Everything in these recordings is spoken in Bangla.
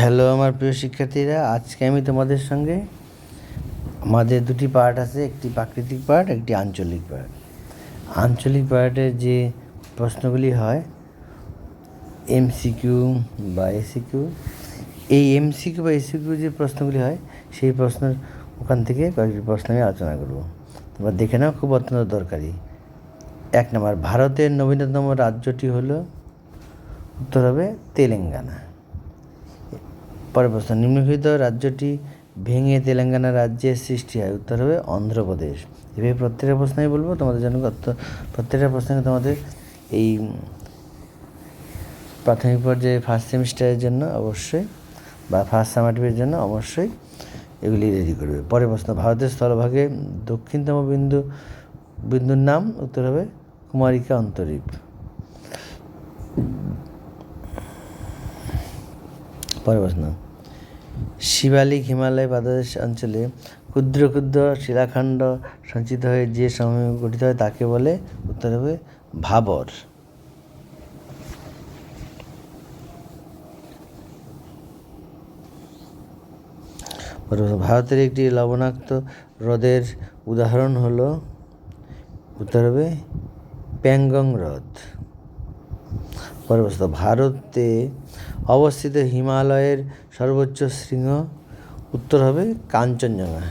হ্যালো আমার প্রিয় শিক্ষার্থীরা। আজকে আমি তোমাদের সঙ্গে আমাদের দুটি পার্ট আছে। একটি প্রাকৃতিক পার্ট, একটি আঞ্চলিক পার্ট। আঞ্চলিক পার্টের যে প্রশ্নগুলি হয় এমসিকিউ বা এসিকিউ এই এমসিকিউ বা এসিকিউ যে প্রশ্নগুলি হয়, সেই প্রশ্নের ওখান থেকে কয়েকটি প্রশ্ন আমি আলোচনা করব। তোমরা দেখে নাও, খুব অত্যন্ত দরকারি। এক নম্বর, ভারতের নবীনতম রাজ্যটি হলো, উত্তর হবে তেলেঙ্গানা। পরের প্রশ্ন নিম্নলিখিত রাজ্যটি ভেঙে তেলেঙ্গানা রাজ্যের সৃষ্টি হয়। উত্তর হবে অন্ধ্রপ্রদেশ। এভাবে প্রত্যেকটা প্রশ্ন আমি বলব, তোমাদের জন্য প্রত্যেকটা প্রশ্নে তোমাদের এই প্রাথমিক পর্যায়ে ফার্স্ট সেমিস্টারের জন্য অবশ্যই বা ফার্স্ট সামাটিভের জন্য অবশ্যই এগুলি রেডি করবে। পরের প্রশ্ন, ভারতের স্থলভাগে দক্ষিণতম বিন্দু, বিন্দুর নাম, উত্তর হবে কুমারিকা অন্তরীপ। পরের প্রশ্ন শিবালিক হিমালয় পাদদেশ অঞ্চলে ক্ষুদ্র ক্ষুদ্র শিলাখণ্ড সঞ্চিত হয়ে যে সময় গঠিত হয় তাকে বলে, উত্তর হবে ভাবর। ভারতের একটি লবণাক্ত হ্রদের উদাহরণ হলো, উত্তর হবে প্যাংগং হ্রদ। প্রশ্ন, ভারতে অবস্থিত হিমালয়ের সর্বোচ্চ শৃঙ্গ, উত্তর হবে কাঞ্চনজঙ্ঘা।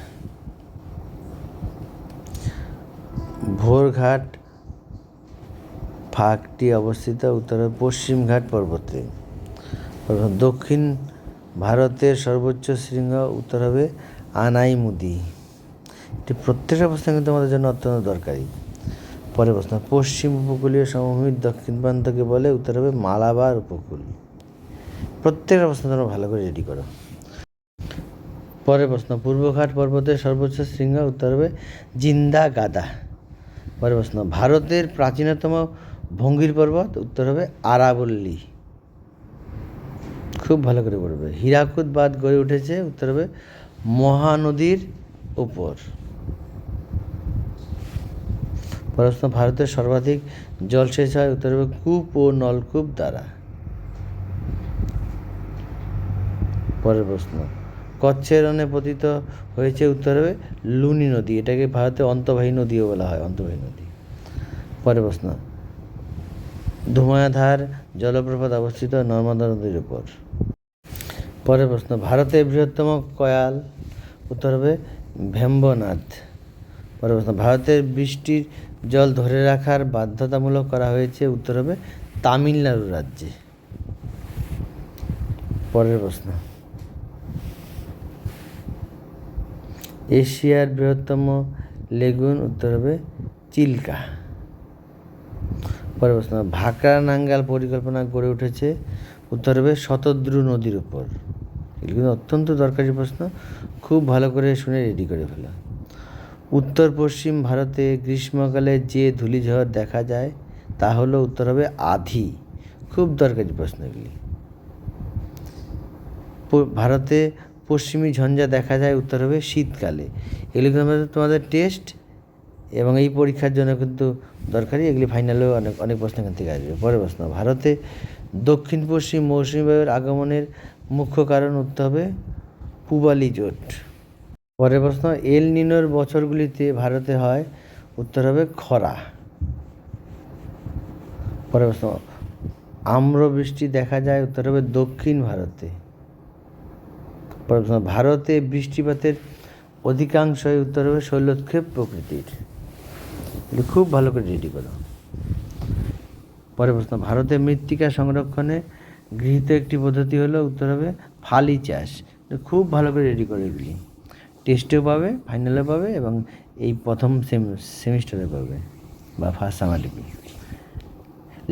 ভোরঘাট ফাঁকটি অবস্থিত উত্তর হবে পশ্চিম ঘাট পর্বতে। দক্ষিণ ভারতের সর্বোচ্চ শৃঙ্গ, উত্তর হবে আনাইমুদি। এটি প্রত্যেকটা প্রশ্ন কিন্তু আমাদের জন্য অত্যন্ত দরকারি। পরের প্রশ্ন, পশ্চিম উপকূলীয় সমভূমির দক্ষিণ প্রান্তকে বলে উত্তর হবে মালাবার উপকূল। প্রত্যেকটা প্রশ্ন তোমরা ভালো করে রেডি করো। পরের প্রশ্ন, পূর্বঘাট পর্বতের সর্বোচ্চ শৃঙ্গ, উত্তর হবে জিন্দা গাদা পরের প্রশ্ন, ভারতের প্রাচীনতম ভঙ্গির পর্বত, উত্তর হবে আরাবল্লী। খুব ভালো করে পড়বে। হীরাকুদ বাদ গড়ে উঠেছে, উত্তর হবে মহানদীর উপর। প্রশ্ন, ভারতের সর্বাধিক জলসেচ হয়, উত্তর হবে কূপ ও নলকূপ দ্বারা। পরের প্রশ্ন। কচ্ছের রণে পতিত হয়েছে উত্তর হবে লুনি নদী। এটাকে ভারতে অন্তবাহী নদীও বলা হয় অন্তবাহী নদী। পরের প্রশ্ন। ধুমায়াধার জলপ্রপাত অবস্থিত নর্মদা নদীর উপর। পরের প্রশ্ন। ভারতের বৃহত্তম কয়াল, উত্তর হবে ভেম্বনাথ। পরের প্রশ্ন। ভারতের বৃষ্টির জল ধরে রাখার বাধ্যতামূলক করা হয়েছে, উত্তর হবে তামিলনাড়ু রাজ্যে। পরের প্রশ্ন। এশিয়ার বৃহত্তম লেগুন, উত্তর হবে চিল্কা। পরের প্রশ্ন ভাকরা নাঙ্গাল পরিকল্পনা গড়ে উঠেছে, উত্তর হবে শতদ্রু নদীর উপর। এগুলো অত্যন্ত দরকারি প্রশ্ন, খুব ভালো করে শুনে রেডি করে ফেলা। উত্তর পশ্চিম ভারতে গ্রীষ্মকালে যে ধূলিঝড় দেখা যায়, তা হলো উত্তর হবে আধি। খুব দরকারি প্রশ্ন এগুলি। ভারতে পশ্চিমী ঝঞ্ঝা দেখা যায়, উত্তর হবে শীতকালে। এগুলি কিন্তু তোমাদের টেস্ট এবং এই পরীক্ষার জন্য কিন্তু দরকারি। এগুলি ফাইনালেও অনেক অনেক প্রশ্ন এখান থেকে আসবে। পরের প্রশ্ন, ভারতে দক্ষিণ পশ্চিম মৌসুমী বায়ুর আগমনের মুখ্য কারণ উত্তর হবে পূবালি জোট। পরের প্রশ্ন, এল নিনোর বছরগুলিতে ভারতে হয়, উত্তর হবে খরা। পরের প্রশ্ন আম্র বৃষ্টি দেখা যায়, উত্তর হবে দক্ষিণ ভারতে। ভারতে বৃষ্টিপাতের অধিকাংশই উত্তর হবে শৈলক্ষেপ প্রকৃতির। এগুলো খুব ভালো করে রেডি করো। পরের প্রশ্ন, ভারতে মৃত্তিকা সংরক্ষণে গৃহীত একটি পদ্ধতি হলো, উত্তর হবে ফালি চাষ। এটা খুব ভালো করে রেডি করে এগুলি। টেস্টেও পাবে ফাইনালেও পাবে এবং এই প্রথম সেমিস্টারে পাবে বা ফার্স্ট সামালিপি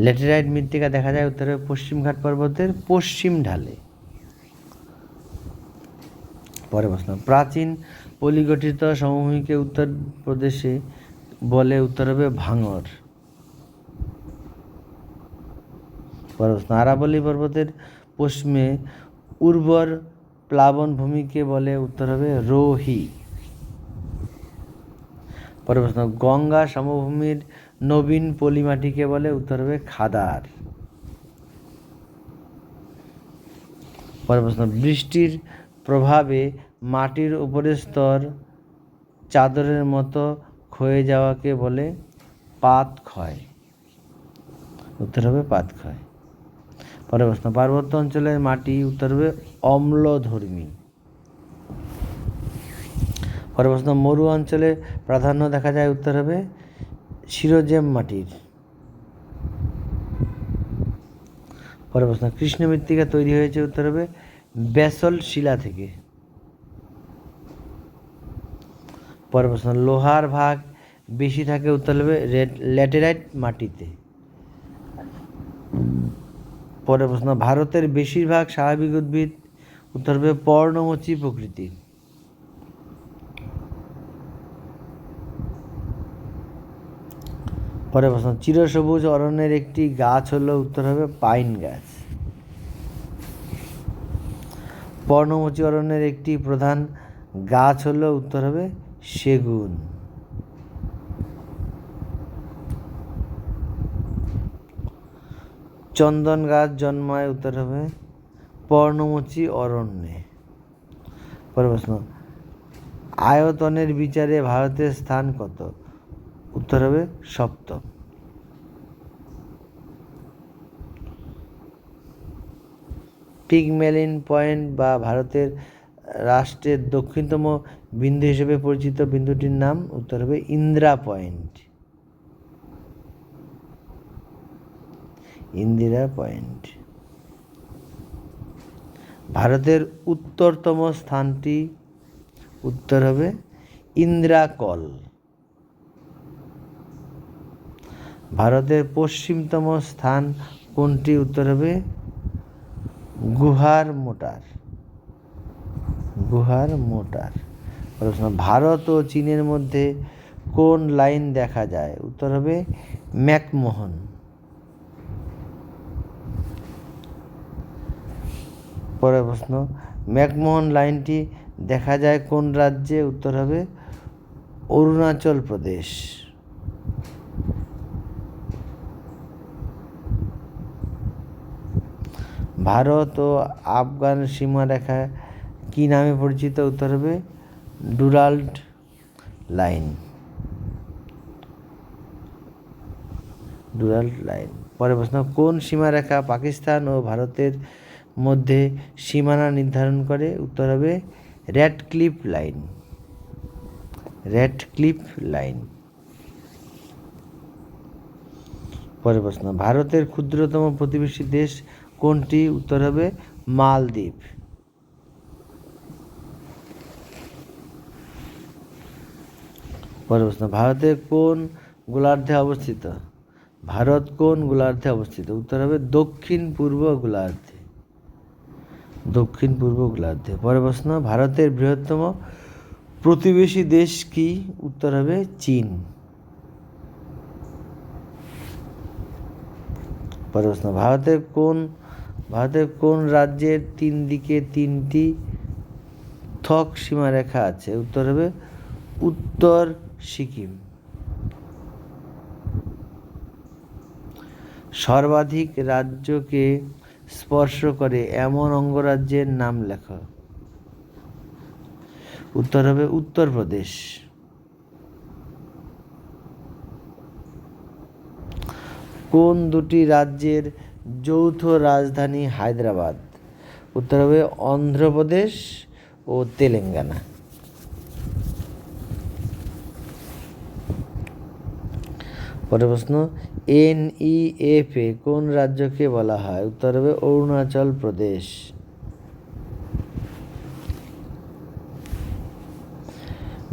ল্যাটেরাইট মৃত্তিকা দেখা যায় উত্তরে পশ্চিমঘাট পর্বতের পশ্চিম ঢালে। পরে প্রশ্ন প্রাচীন পলিগঠিত সমভূমিকে উত্তর প্রদেশে বলে উত্তর হবে ভাঙর। পরে প্রশ্ন আরাবল্লী পর্বতের পশ্চিমে উর্বর প্লাবন ভূমিকে বলে উত্তর হবে রোহি। পরে প্রশ্ন গঙ্গা সমভূমির নবীন পলিমাটিকে বলে উত্তর হবে খাদার। পরের প্রশ্ন বৃষ্টির প্রভাবে মাটির উপরের স্তর চাদরের মতো ক্ষয়ে যাওয়াকে বলে পাত ক্ষয়। উত্তর হবে পাত ক্ষয়। পরের প্রশ্ন, পার্বত্য অঞ্চলের মাটি উত্তর হবে অম্লধর্মী। পরের প্রশ্ন, মরু অঞ্চলে প্রাধান্য দেখা যায় উত্তর হবে শিরোজেম মাটির। পরের প্রশ্ন কৃষ্ণ মৃত্তিকা তৈরি হয়েছে উত্তর হবে ব্যাসল শিলা থেকে। পরের প্রশ্ন, লোহার ভাগ বেশি থাকে উত্তর হবে ল্যাটেরাইট মাটিতে। পরের প্রশ্ন, ভারতের বেশিরভাগ স্বাভাবিক উদ্ভিদ উত্তর হবে পর্ণমোচী প্রকৃতির পরের প্রশ্ন, চিরসবুজ অরণ্যের একটি গাছ হলো উত্তর হবে পাইন গাছ। পর্ণমোচী অরণ্যের একটি প্রধান গাছ হলো, উত্তর হবে সেগুন। চন্দন গাছ জন্মায়, উত্তর হবে পর্ণমোচী অরণ্যে। পরের প্রশ্ন, আয়তনের বিচারে ভারতের স্থান কত? উত্তর হবে সপ্তম। পিগমেলিন পয়েন্ট বা ভারতের রাষ্ট্রের দক্ষিণতম বিন্দু হিসেবে পরিচিত বিন্দুটির নাম, উত্তর হবে ইন্দিরা পয়েন্ট। ইন্দিরা পয়েন্ট। ভারতের উত্তরতম স্থানটি, উত্তর হবে ইন্দিরা কল ভারতের পশ্চিমতম স্থান কোনটি, উত্তর হবে গুহার মোটার। গুহার মোটার। প্রশ্ন ভারত ও চীনের মধ্যে কোন লাইন দেখা যায়? উত্তর হবে ম্যাকমোহন। পরের প্রশ্ন, ম্যাকমোহন লাইনটি দেখা যায় কোন রাজ্যে? উত্তর হবে অরুণাচল প্রদেশ। ভারত ও আফগান সীমারেখা কী নামে পরিচিত? উত্তর হবে ডুরাল্ড লাইন। Durand line. পরের প্রশ্ন, কোন সীমারেখা পাকিস্তান ও ভারতের মধ্যে সীমানা নির্ধারণ করে? উত্তর হবে Radcliffe line. Radcliffe line. পরের প্রশ্ন, ভারতের ক্ষুদ্রতম প্রতিবেশী দেশ কোনটি? উত্তর হবে মালদ্বীপ। পরের প্রশ্ন ভারতের কোন গোলার্ধে অবস্থিত? ভারত কোন গোলার্ধে অবস্থিত? উত্তর হবে দক্ষিণ পূর্ব গোলার্ধে। দক্ষিণ পূর্ব গোলার্ধে। পরের প্রশ্ন, ভারতের বৃহত্তম প্রতিবেশী দেশ কি? উত্তর হবে চীন। পরের প্রশ্ন, ভারতের কোন ভারতের কোন রাজ্যের তিন দিকে তিনটি থক সীমারেখা আছে? উত্তর হবে উত্তর সিকিম। সর্বাধিক রাজ্যকে স্পর্শ করে এমন অঙ্গরাজ্যের নাম লেখা। উত্তর হবে উত্তরপ্রদেশ কোন দুটি রাজ্যের যৌথ রাজধানী হায়দ্রাবাদ, উত্তর হবে অন্ধ্রপ্রদেশ ও তেলেঙ্গানা। পরের প্রশ্ন, এনইএফএ কোন রাজ্যকে বলা হয়? উত্তর হবে অরুণাচল প্রদেশ।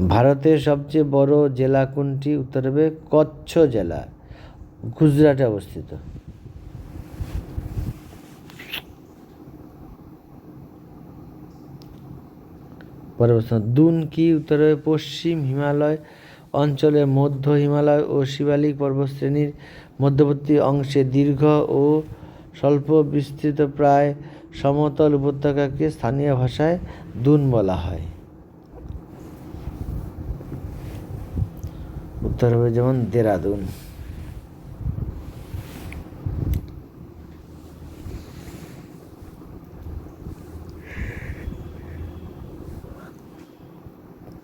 ভারতের সবচেয়ে বড় জেলা কোনটি? উত্তর হবে কচ্ছ জেলা, গুজরাটে অবস্থিত। পরের প্রশ্ন, দুন কি উত্তরে পশ্চিম হিমালয় অঞ্চলে মধ্য হিমালয় ও শিবালিক পর্বতশ্রেণীর মধ্যবর্তী অংশে দীর্ঘ ও স্বল্প বিস্তৃত প্রায় সমতল উপত্যকাকে স্থানীয় ভাষায় দুন বলা হয়। উত্তর হবে যেমন দেরাদুন।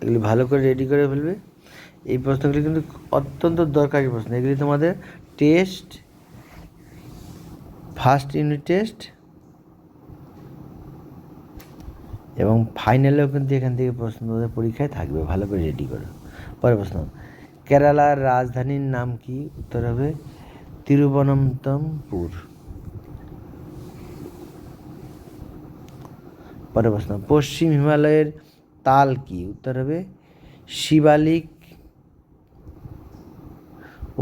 এগুলি ভালো করে রেডি করে ফেলবে। এই প্রশ্নগুলি কিন্তু অত্যন্ত দরকারি প্রশ্ন। এগুলি তোমাদের টেস্ট ফার্স্ট ইউনিট টেস্ট এবং ফাইনালেও কিন্তু এখান থেকে প্রশ্ন তোমাদের পরীক্ষায় থাকবে। ভালো করে রেডি করো। পরের প্রশ্ন, কেরালার রাজধানীর নাম কি? উত্তর হবে তিরুবনন্তমপুর পরের প্রশ্ন, পশ্চিম হিমালয়ের তাল কি? উত্তর হবে শিবালিক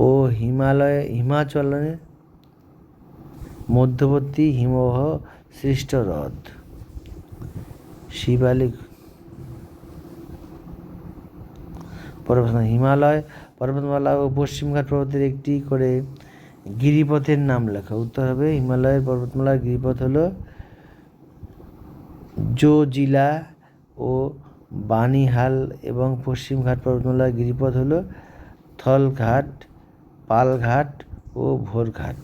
ও হিমালয়, হিমাচলের মধ্যবর্তী হিমবাহ সৃষ্ট হ্রদ। শিবালিক হিমালয় পর্বতমালা ও পশ্চিমঘাট পর্বতের একটি করে গিরিপথের নাম লেখা। উত্তর হবে হিমালয়ের পর্বতমালার গিরিপথ হলো জোজিলা ও বানিহাল এবং পশ্চিমঘাট পর্বতমালার গিরিপথ হলো থলঘাট পালঘাট ও ভোরঘাট।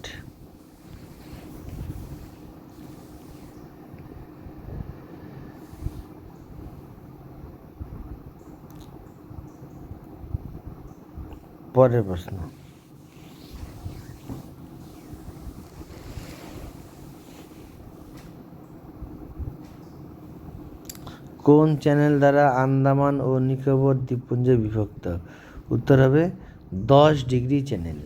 পরের প্রশ্ন। কোন চ্যানেল দ্বারা আন্দামান ও নিকোবর দ্বীপপুঞ্জ বিভক্ত? উত্তর হবে, দশ ডিগ্রি চ্যানেল।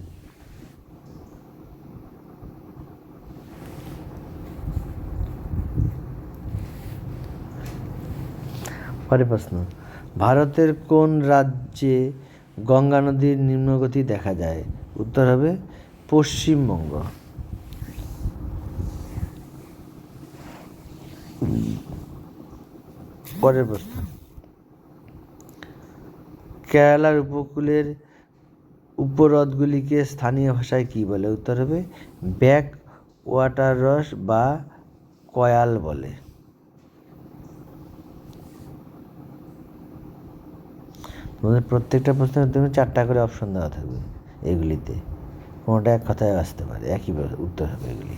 পরে প্রশ্ন, ভারতের কোন রাজ্যে গঙ্গা নদীর নিম্নগতি দেখা যায়? উত্তর হবে, পশ্চিমবঙ্গ। পরের প্রশ্ন। কেরালার উপকূলের উপহ্রদগুলিকে স্থানীয় ভাষায় কী বলে? উত্তর হবে ব্যাক ওয়াটার রস বা কয়াল বলে। তোমাদের প্রত্যেকটা প্রশ্নের তুমি চারটা করে অপশন দেওয়া থাকবে এগুলিতে। কোনোটা এক কথায় আসতে পারে, একই উত্তর হবে এগুলি।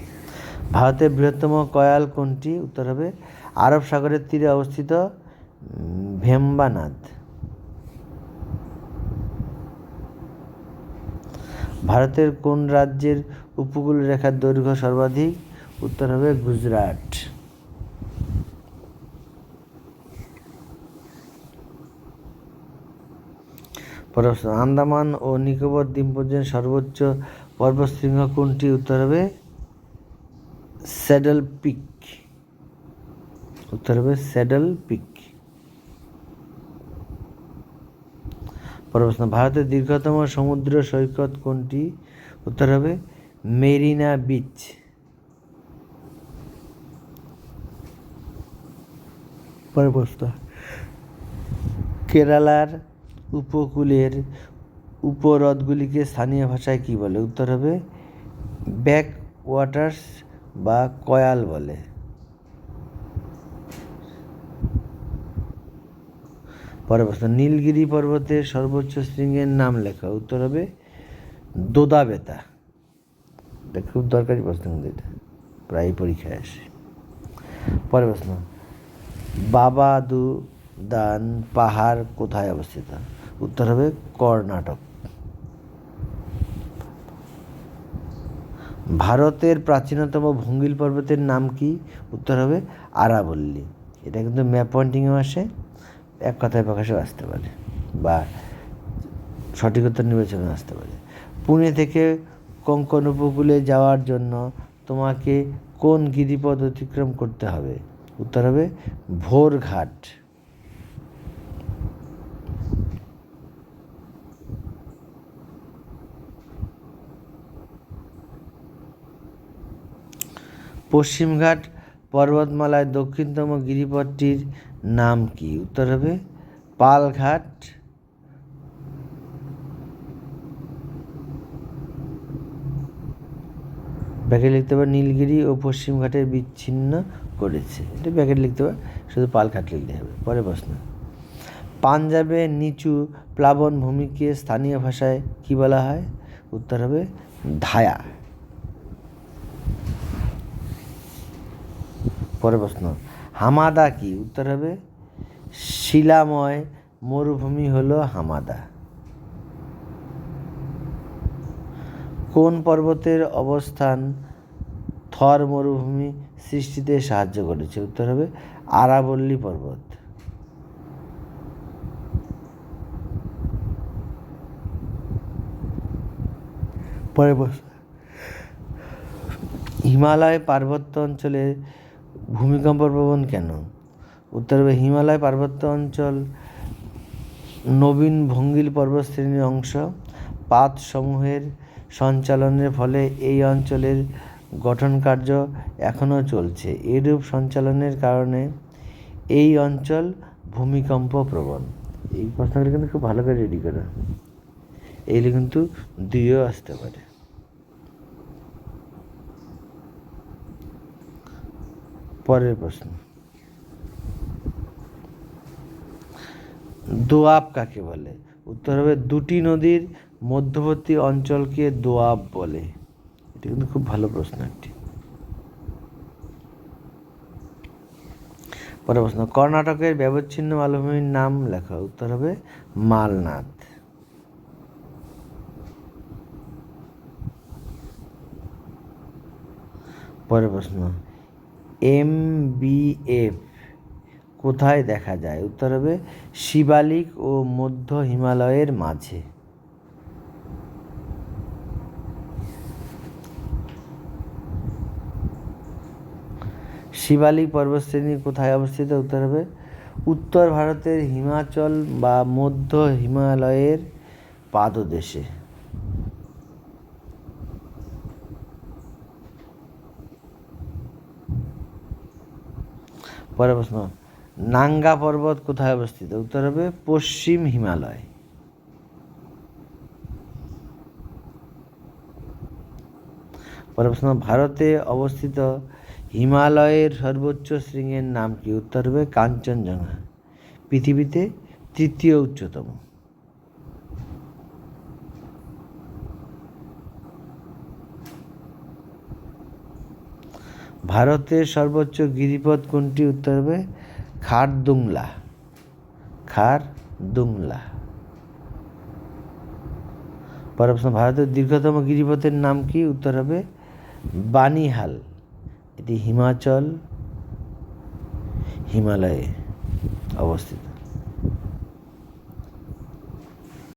ভারতের বৃহত্তম কয়াল কোনটি? উত্তর হবে আরব সাগরের তীরে অবস্থিত ভেম্বানাদ। ভারতের কোন রাজ্যের উপকূল রেখার দৈর্ঘ্য সর্বাধিক? উত্তর হবে গুজরাট। আন্দামান ও নিকোবর দ্বীপপুঞ্জের সর্বোচ্চ পর্বতশৃঙ্গ কোনটি? উত্তর হবে স্যাডেল পিক। উত্তর হবে স্যাডেল পিক। প্রশ্ন, ভারতের দীর্ঘতম সমুদ্র সৈকত কোনটি? উত্তর হবে মেরিনা বিচ। পরের কেরালার উপকূলের উপহ্রদগুলিকে স্থানীয় ভাষায় কী বলে? উত্তর হবে ব্যাক ওয়াটার্স বা কয়াল বলে। পরের প্রশ্ন, নীলগিরি পর্বতের সর্বোচ্চ শৃঙ্গের নাম লেখা। উত্তর হবে দোদাবেতা। এটা খুব দরকারি প্রশ্ন কিন্তু এটা। প্রায় পরীক্ষায় আসে। পরের প্রশ্ন বাবাদু দান পাহাড় কোথায় অবস্থিত? উত্তর হবে কর্ণাটক। ভারতের প্রাচীনতম ভঙ্গিল পর্বতের নাম কি? উত্তর হবে আরাবল্লী। এটা কিন্তু ম্যাপ পয়েন্টিংয়েও আসে। এক কথায় প্রকাশেও আসতে পারে। বা সঠিক উত্তর নির্বাচনে আসতে পারে। পুনে থেকে কোঙ্কণ উপকূলে যাওয়ার জন্য তোমাকে কোন গিরিপথ অতিক্রম করতে হবে? উত্তর হবে ভোরঘাট। পশ্চিমঘাট পর্বতমালায় দক্ষিণতম গিরিপথটির নাম কি? উত্তর হবে পালঘাট। ব্যাকেট লিখতে পারে নীলগিরি ও পশ্চিমঘাটের বিচ্ছিন্ন করেছে। এটা ব্যাকেট লিখতে পারে শুধু পালঘাট লিখতে হবে। পরে প্রশ্ন। পাঞ্জাবে নিচু প্লাবন ভূমিকে স্থানীয় ভাষায় কি বলা হয়? উত্তর হবে ধায়া। পরের প্রশ্ন, হামাদা কি? উত্তর হবে, শিলাময় মরুভূমি হলো হামাদা। কোন পর্বতের অবস্থান থর মরুভূমি সৃষ্টিতে সাহায্য করেছে? উত্তর হবে, আরাবল্লী পর্বত। পরে বস হিমালয় পার্বত্য অঞ্চলে ভূমিকম্প প্রবণ কেন? উত্তর হিমালয় পার্বত্য অঞ্চল নবীন ভঙ্গিল পর্বতশ্রেণীর অংশ। পাত সমূহের সঞ্চালনের ফলে এই অঞ্চলের গঠন কার্য এখনও চলছে। এরূপ সঞ্চালনের কারণে এই অঞ্চল ভূমিকম্প প্রবণ। এই প্রশ্নগুলো কিন্তু খুব ভালো করে রেডি করা। এইগুলো কিন্তু দুইও আসতে পারে। পরের প্রশ্ন। দোয়াব কাকে বলে? উত্তর হবে দুটি নদীর মধ্যবর্তী অঞ্চলকে দোয়াব বলে। এটা কিন্তু খুব ভালো প্রশ্ন একটি। পরের প্রশ্ন, কর্ণাটকের ব্যবচ্ছিন্ন মালভূমির নাম লেখা। উত্তর হবে মালনাথ। পরের প্রশ্ন এম বি এফ কোথায় দেখা যায়? উত্তর হবে শিবালিক ও মধ্য হিমালয়ের মাঝে। শিবালিক পর্বতশ্রেণী কোথায় অবস্থিত? উত্তর হবে উত্তর ভারতের হিমাচল বা মধ্য হিমালয়ের পাদদেশে। পরের প্রশ্ন, নাঙ্গা পর্বত কোথায় অবস্থিত? উত্তর হবে পশ্চিম হিমালয়। পরের প্রশ্ন, ভারতে অবস্থিত হিমালয়ের সর্বোচ্চ শৃঙ্গের নাম কি? উত্তর হবে কাঞ্চনজঙ্ঘা। পৃথিবীতে তৃতীয় উচ্চতম। ভারতের সর্বোচ্চ গিরিপথ কোনটি? উত্তর হবে খারদুংলা। খারদুংলা। পরের প্রশ্ন ভারতের দীর্ঘতম গিরিপথের নাম কি? উত্তর হবে বানিহাল। এটি হিমাচল হিমালয়ে অবস্থিত।